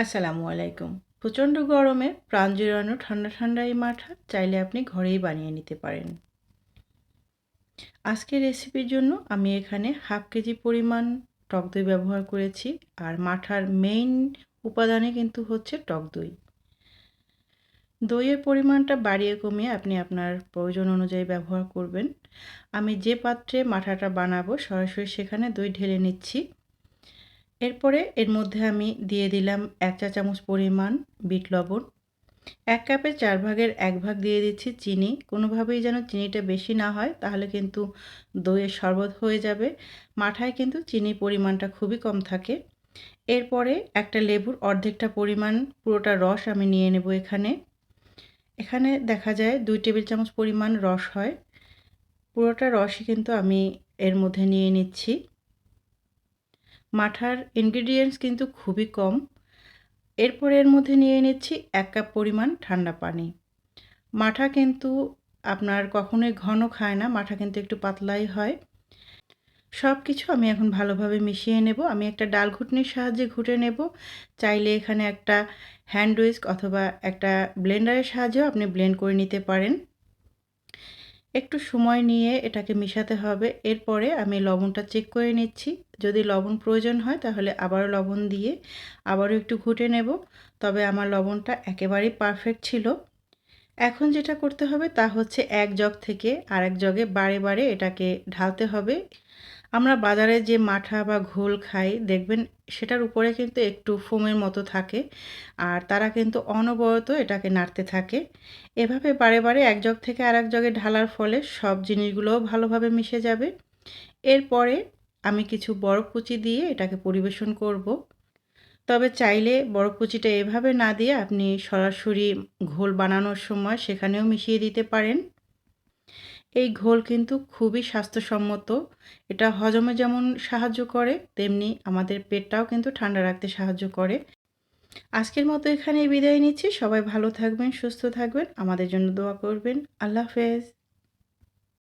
আসসালামু আলাইকুম। প্রচণ্ড গরমে প্রাণ জুড়ানো ঠান্ডা ঠান্ডা এই মাঠা চাইলে আপনি ঘরেই বানিয়ে নিতে পারেন। আজকের রেসিপির জন্য আমি এখানে হাফ কেজি পরিমাণ টক দই ব্যবহার করেছি আর মাঠার মেইন উপাদানে কিন্তু হচ্ছে টক দই। দইয়ের পরিমাণটা বাড়িয়ে কমিয়ে আপনি আপনার প্রয়োজন অনুযায়ী ব্যবহার করবেন। আমি যে পাত্রে মাঠাটা বানাবো সরাসরি সেখানে দই ঢেলে নিচ্ছি। এরপরে এর মধ্যে আমি দিয়ে দিলাম এক চা চামচ পরিমাণ বিট লবণ। এক কাপে চার ভাগের এক ভাগ দিয়ে দিচ্ছি চিনি। কোনোভাবেই যেন চিনিটা বেশি না হয়, তাহলে কিন্তু দইয়ের শরবত হয়ে যাবে। মাঠায় কিন্তু চিনির পরিমাণটা খুবই কম থাকে। এরপরে একটা লেবুর অর্ধেকটা পরিমাণ পুরোটা রস আমি নিয়ে নেব এখানে। এখানে দেখা যায় দুই টেবিল চামচ পরিমাণ রস হয়। পুরোটা রসই কিন্তু আমি এর মধ্যে নিয়ে নিচ্ছি। মাঠার ইনগ্রিডিয়েন্টস কিন্তু খুবই কম। এরপর এর মধ্যে নিয়ে নিচ্ছি এক কাপ পরিমাণ ঠান্ডা পানি। মাঠা কিন্তু আপনার কখনোই ঘন খায় না, মাঠা কিন্তু একটু পাতলাই হয়। সব কিছু আমি এখন ভালোভাবে মিশিয়ে নেব। আমি একটা ডাল ঘুটনির সাহায্যে ঘুটে নেব। চাইলে এখানে একটা হ্যান্ড উইস্ক অথবা একটা ব্লেন্ডারের সাহায্যেও আপনি ব্লেন্ড করে নিতে পারেন। একটু সময় নিয়ে এটাকে মিশাতে হবে। এরপরে আমি লবণটা চেক করে নিচ্ছি। যদি লবণ প্রয়োজন হয় তাহলে আবার লবণ দিয়ে আবারও একটু ঘুটে নেব। তবে আমার লবণটা একেবারেই পারফেক্ট ছিল। এখন যেটা করতে হবে তা হচ্ছে এক জগ থেকে আরেক জগে বারে বারে এটাকে ঢালতে হবে। আমরা বাজারে যে মাঠা বা ঘোল খাই, দেখবেন সেটার উপরে কিন্তু একটু ফোমের মতো থাকে আর তারা কিন্তু অনবরত এটাকে নাড়তে থাকে। এভাবে বারে বারে এক জগ থেকে আরেক জগে ঢালার ফলে সব জিনিসগুলোও ভালোভাবে মিশে যাবে। এরপরে আমি কিছু বরফ কুচি দিয়ে এটাকে পরিবেশন করব। তবে চাইলে বরফ কুচিটা এভাবে না দিয়ে আপনি সরাসরি ঘোল বানানোর সময় সেখানেও মিশিয়ে দিতে পারেন। এই ঘোল কিন্তু খুবই স্বাস্থ্যসম্মত। এটা হজমে যেমন সাহায্য করে, তেমনি আমাদের পেটটাও কিন্তু ঠান্ডা রাখতে সাহায্য করে। আজকের মতো এখানে বিদায় নিচ্ছি। সবাই ভালো থাকবেন, সুস্থ থাকবেন। আমাদের জন্য দোয়া করবেন। আল্লাহ হাফেজ।